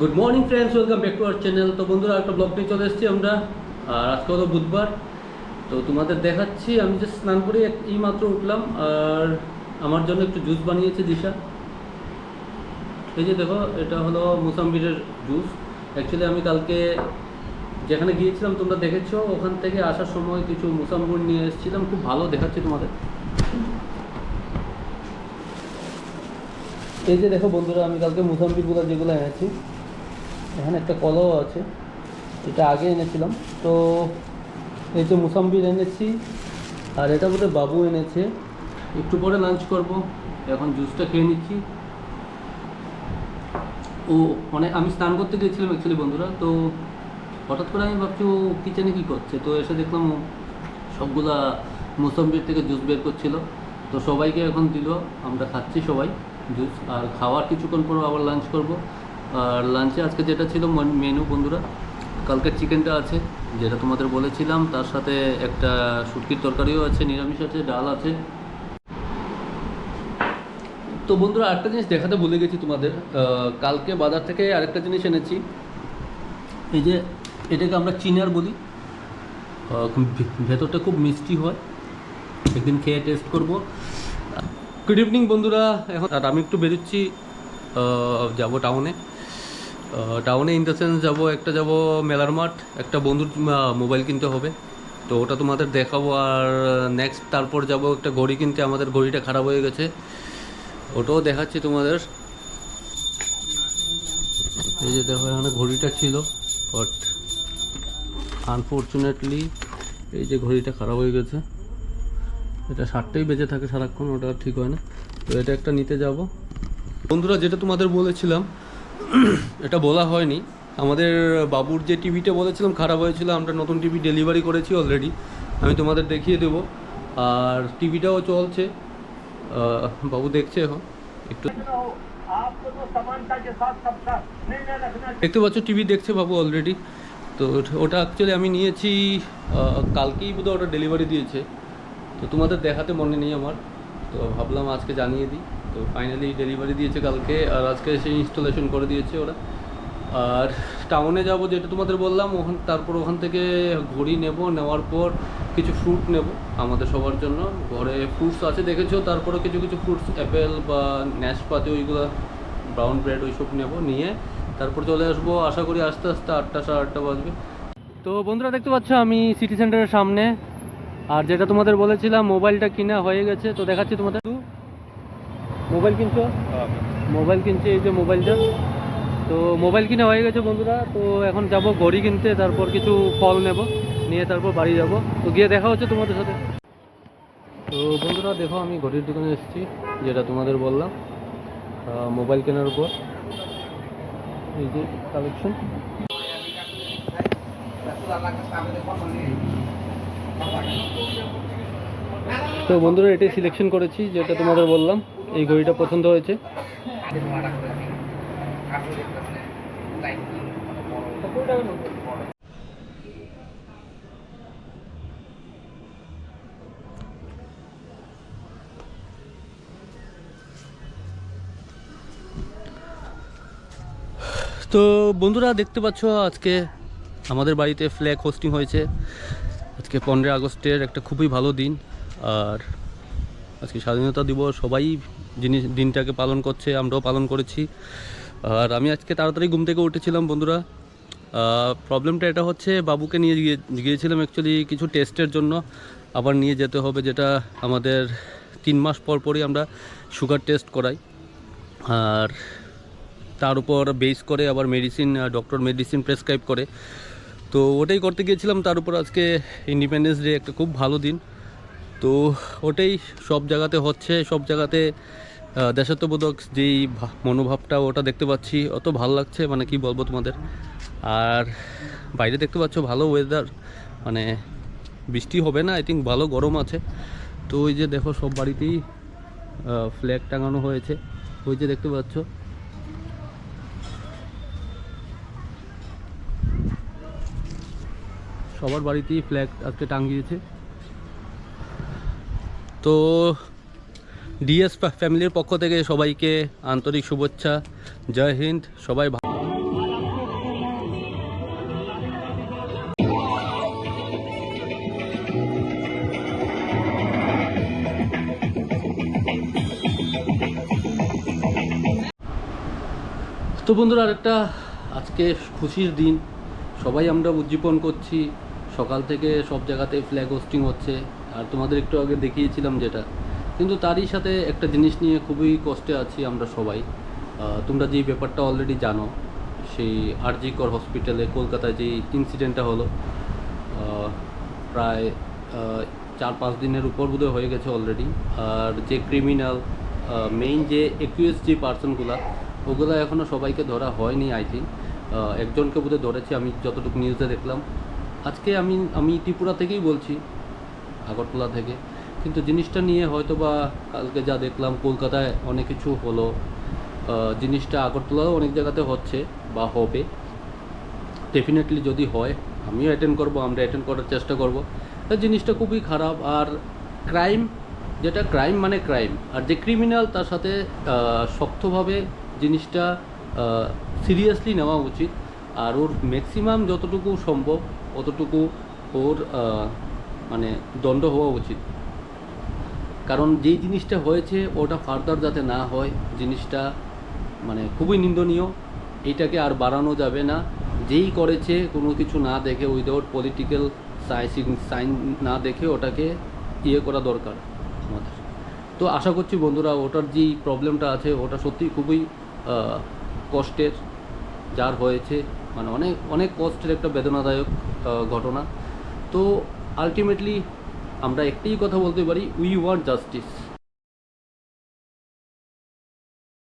Good morning friends welcome back to our channel তো বন্ধুরা, একটা ব্লগ নিয়ে চলে এসেছি আমরা। আর আজকে হলো বুধবার। তো তোমাদের দেখাচ্ছি, আমি যে স্নান করে এই মাত্র উঠলাম। আর আমার জন্য একটু জুস বানিয়েছে দিশা। এই যে দেখো, এটা হলো মুসাম্বিরের জুস অ্যাকচুয়ালি আমি কালকে যেখানে গিয়েছিলাম, তোমরা দেখেছ, ওখান থেকে আসার সময় কিছু মুসাম্বুর নিয়ে এসেছিলাম। খুব ভালো দেখাচ্ছি তোমাদের। এই যে দেখো বন্ধুরা, আমি কালকে মুসাম্বিরগুলো যেগুলো এনেছি এখানে একটা কলাও আছে, এটা আগে এনেছিলাম। তো এই যে মুসাম্বির এনেছি, আর এটা বোধহয় বাবু এনেছে। একটু পরে লাঞ্চ করব, এখন জুসটা খেয়ে নিচ্ছি। ও মানে আমি স্নান করতে গিয়েছিলাম অ্যাকচুয়ালি বন্ধুরা, তো হঠাৎ করে আমি ভাবছি ও কিচেনে কী করছে। তো এসে দেখলাম ও সবগুলা মুসম্বির থেকে জুস বের করছিল। তো সবাইকে এখন দিল, আমরা খাচ্ছি সবাই জুস আর খাওয়ার কিছুক্ষণ পর আবার লাঞ্চ করব। আর লাঞ্চে আজকে যেটা ছিল মেনু বন্ধুরা কালকের চিকেনটা আছে, যেটা তোমাদের বলেছিলাম। তার সাথে একটা শুটকির তরকারিও আছে, নিরামিষ আছে, ডাল আছে। তো বন্ধুরা, আরেকটা জিনিস দেখাতে ভুলে গেছি তোমাদের। কালকে বাজার থেকে আরেকটা জিনিস এনেছি। এই যে এটাকে আমরা চিনার বলি। ভেতরটা খুব মিষ্টি হয়। একদিন খেয়ে টেস্ট করব। গুড ইভিনিং বন্ধুরা। এখন আর আমি একটু বেরোচ্ছি যাব টাউনে টাউনে ইন দ্য সেন্স যাব, একটা যাব মেলার মাঠ, একটা বন্ধুর মোবাইল কিনতে হবে। তো ওটা তোমাদের দেখাবো আর নেক্সট তারপর যাব একটা ঘড়ি কিনতে, আমাদের ঘড়িটা খারাপ হয়ে গেছে। ওটাও দেখাচ্ছি তোমাদের। এই যে দেখো, এখানে ঘড়িটা ছিল বাট আনফর্চুনেটলি এই যে ঘড়িটা খারাপ হয়ে গেছে। এটা সাতটাই বেজে থাকে সারাক্ষণ, ওটা ঠিক হয় না। তো এটা একটা নিতে যাব। বন্ধুরা, যেটা তোমাদের বলেছিলাম এটা বলা হয়নি। আমাদের বাবুর যে টিভিটা বলেছিলাম খারাপ হয়েছিল, আমরা নতুন টিভি ডেলিভারি করেছি অলরেডি আমি তোমাদের দেখিয়ে দেব। আর টিভিটাও চলছে। বাবু দেখছে এখন। একটু দেখতে পাচ্ছ, টিভি দেখছে বাবু অলরেডি তো ওটা অ্যাকচুয়ালি আমি নিয়েছি কালকেই বোধহয় ওটা ডেলিভারি দিয়েছে। তো তোমাদের দেখাতে মনে নেই আমার। তো ভাবলাম আজকে জানিয়ে দিই। তো ফাইনালি ডেলিভারি দিয়েছে কালকে, আর আজকে সেই ইনস্টলেশন করে দিয়েছে ওরা। আর টাউনে যাব যেটা তোমাদের বললাম, ওখান, তারপর ওখান থেকে ঘড়ি নেব, নেওয়ার পর কিছু ফ্রুট নেব আমাদের সবার জন্য। ঘরে ফ্রুটস আছে দেখেছ, তারপরে কিছু কিছু ফ্রুটস অ্যাপেল বা ন্যাশপাতি ওইগুলো ব্রাউন ব্রেড ওইসব নেব নিয়ে। তারপর চলে আসব, আশা করি আস্তে আস্তে আটটা সাড়ে আটটা বাজবে। তো বন্ধুরা দেখতে পাচ্ছ, আমি সিটি সেন্টারের সামনে। আর যেটা তোমাদের বলেছিলাম মোবাইলটা কিনা হয়ে গেছে, তো দেখাচ্ছি তোমাদের। মোবাইল কিনছো? মোবাইল কিনছে, এই যে মোবাইলটা। তো মোবাইল কিনা হয়ে গেছে বন্ধুরা, তো এখন যাব ঘড়ি কিনতে, তারপর কিছু ফল নেব, নিয়ে তারপর বাড়ি যাব। তো গিয়ে দেখা হচ্ছে তোমাদের সাথে। তো বন্ধুরা, দেখো আমি ঘড়ির দোকানে এসেছি, যেটা তোমাদের বললাম মোবাইল কেনার উপর। এই যে কালেকশন তো বন্ধুরা, এটাই সিলেকশন করেছি, যেটা তোমাদের বললাম। এই ঘড়িটা পছন্দ হয়েছে? তো বন্ধুরা দেখতে পাচ্ছ আজকে আমাদের বাড়িতে ফ্ল্যাগ হোস্টিং হয়েছে। আজকে পনেরোই আগস্টের একটা খুবই ভালো দিন। আর আজকে স্বাধীনতা দিবস, সবাই জিনিস দিনটাকে পালন করছে, আমরাও পালন করেছি। আর আমি আজকে তাড়াতাড়ি ঘুম থেকে উঠেছিলাম বন্ধুরা। প্রবলেমটা এটা হচ্ছে, বাবুকে নিয়ে গিয়ে, গিয়েছিলাম অ্যাকচুয়ালি কিছু টেস্টের জন্য। আবার নিয়ে যেতে হবে যেটা আমাদের তিন মাস পর পরই আমরা সুগার টেস্ট করাই। আর তার উপর বেস করে আবার মেডিসিন ডক্টর মেডিসিন প্রেসক্রাইব করে। তো ওটাই করতে গিয়েছিলাম, তার উপর আজকে ইন্ডিপেন্ডেন্স ডে একটা খুব ভালো দিন। তো ওটাই সব জায়গাতে হচ্ছে, সব জায়গাতে দেশাত্মবোধক যেই মনোভাবটা, ওটা দেখতে পাচ্ছি, অত ভালো লাগছে মানে কি বলব তোমাদের? আর বাইরে দেখতে পাচ্ছ ভালো ওয়েদার মানে বৃষ্টি হবে না আই থিঙ্ক ভালো গরম আছে। তো ওই যে দেখো সব বাড়িতেই ফ্ল্যাগ টাঙানো হয়েছে। ওই যে দেখতে পাচ্ছ। সবার বাড়িতেই ফ্ল্যাগ আজকে টাঙিয়েছে। তো ডিএস ফ্যামিলির পক্ষ থেকে সবাইকে আন্তরিক শুভেচ্ছা। জয় হিন্দ, সবাই তো বন্ধুরা, আরেকটা আজকে খুশির দিন। সবাই আমরা উদযাপন করছি। সকাল থেকে সব জায়গাতে ফ্ল্যাগ হোস্টিং হচ্ছে। আর তোমাদের একটু আগে দেখিয়েছিলাম যেটা। কিন্তু তারই সাথে একটা জিনিস নিয়ে খুবই কষ্টে আছি আমরা সবাই। তোমরা যেই ব্যাপারটা অলরেডি জানো, সেই আরজিকর হসপিটালে কলকাতায় যেই ইনসিডেন্টটা হলো প্রায় চার পাঁচ দিনের উপর বোধহয় হয়ে গেছে অলরেডি আর যে ক্রিমিনাল মেইন যে একুয়েস যে পার্সনগুলা ওগুলো এখনও সবাইকে ধরা হয়নি আই থিঙ্ক একজনকে বোধহয় ধরেছে, আমি যতটুকু নিউজে দেখলাম। আজকে আমি আমি ত্রিপুরা থেকেই বলছি, আগরতলা থেকে। কিন্তু জিনিসটা নিয়ে হয়তো বা কালকে যা দেখলাম, কলকাতায় অনেক কিছু হলো। জিনিসটা আগরতলাও অনেক জায়গাতে হচ্ছে বা হবে। ডেফিনেটলি যদি হয়, আমিও অ্যাটেন্ড করব, আমরা অ্যাটেন্ড করার চেষ্টা করব। জিনিসটা খুবই খারাপ। আর ক্রাইম যেটা ক্রাইম মানে ক্রাইম আর যে ক্রিমিনাল তার সাথে শক্তভাবে জিনিসটা সিরিয়াসলি নেওয়া উচিত। আর ওর ম্যাক্সিমাম যতটুকু সম্ভব, অতটুকু ওর মানে দণ্ড হওয়া উচিত। কারণ যেই জিনিসটা হয়েছে, ওটা ফার্দার যাতে না হয়, জিনিসটা মানে খুবই নিন্দনীয়। এইটাকে আর বাড়ানো যাবে না। যেই করেছে, কোনো কিছু না দেখে উইদাউট পলিটিক্যাল সাইন না দেখে, ওটাকে ইয়ে করা দরকার আমাদের। তো আশা করছি বন্ধুরা, ওটার যেই প্রবলেমটা আছে, ওটা সত্যি খুবই কষ্টের, যার হয়েছে। মানে অনেক অনেক কষ্টের একটা বেদনাদায়ক ঘটনা। তো আলটিমেটলি আমরা একটাই কথা বলতে পারি উই ওয়ান্ট জাস্টিস